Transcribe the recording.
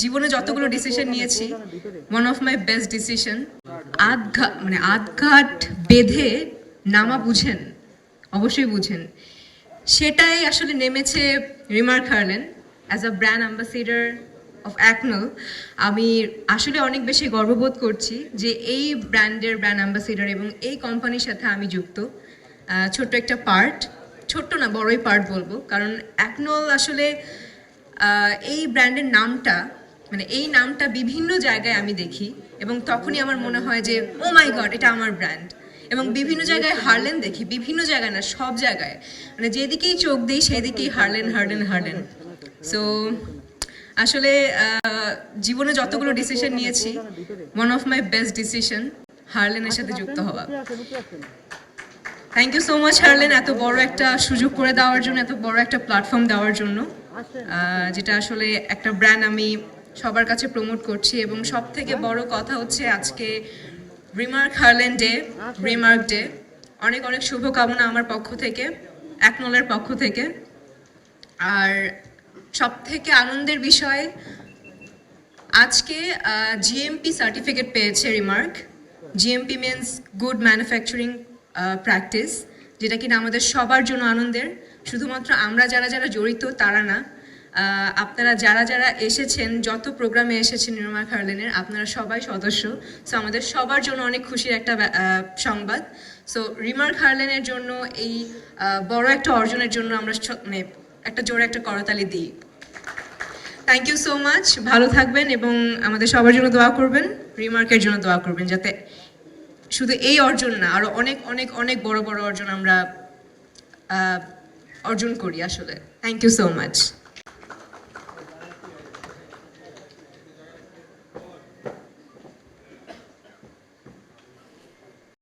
জীবনে যতগুলো ডিসিশন নিয়েছি one of my best decision আধঘাট মানে আধঘাট বেঁধে নামা বুঝেন, অবশ্যই বুঝেন। সেটাই আসলে নেমেছে Remark Herlan. As a brand ambassador of অ্যাকনল আমি আসলে অনেক বেশি গর্ববোধ করছি যে এই ব্র্যান্ডের ব্র্যান্ড অ্যাম্বাসিডার এবং এই কোম্পানির সাথে আমি যুক্ত। ছোট্ট একটা পার্ট ছোট্ট না, বড়ই পার্ট বলব। কারণ অ্যাকনল আসলে এই ব্র্যান্ডের নামটা মানে এই নামটা বিভিন্ন জায়গায় আমি দেখি এবং তখনই আমার মনে হয় যে ও মাই গড এটা আমার ব্র্যান্ড এবং বিভিন্ন জায়গায় হারলেন দেখি, বিভিন্ন জায়গায় না, সব জায়গায়। মানে যেদিকেই চোখ দিই, সেদিকেই হারলেন হারলেন হারলেন। সো আসলে জীবনে যতগুলো ডিসিশন নিয়েছি one of my best decision হারলেনের সাথে যুক্ত হওয়া। Thank you so much Herlan, এত বড় একটা সুযোগ করে দেওয়ার জন্য, এত বড় একটা প্ল্যাটফর্ম দেওয়ার জন্য। যেটা আসলে একটা ব্র্যান্ড আমি সবার কাছে প্রমোট করছি এবং সব থেকে বড় কথা হচ্ছে আজকে Remark Herlan day Remark day অনেক অনেক শুভকামনা আমার পক্ষ থেকে একনলের পক্ষ থেকে। আর সব থেকে আনন্দের বিষয়, আজকে জিএমপি সার্টিফিকেট পেয়েছে Remark GMP means good manufacturing practice যেটা কিনা আমাদের সবার জন্য আনন্দের। শুধুমাত্র আমরা যারা যারা জড়িত, তারা না। আপনারা যারা যারা এসেছেন, যত প্রোগ্রামে এসেছেন রিমার্ক হার্লেনের আপনারা সবাই সদস্য। সো আমাদের সবার জন্য অনেক খুশির একটা সংবাদ। সো রিমার্ক হার্লেনের জন্য এই বড় একটা অর্জনের জন্য আমরা মানে একটা জোরে একটা করতালি দিই। থ্যাংক ইউ সো মাচ ভালো থাকবেন এবং আমাদের সবার জন্য দোয়া করবেন। রিমার্কের জন্য দোয়া করবেন যাতে শুধু এই অর্জন না আরও অনেক অনেক অনেক বড় বড় অর্জন আমরা অর্জন করি আসলে। Thank you so much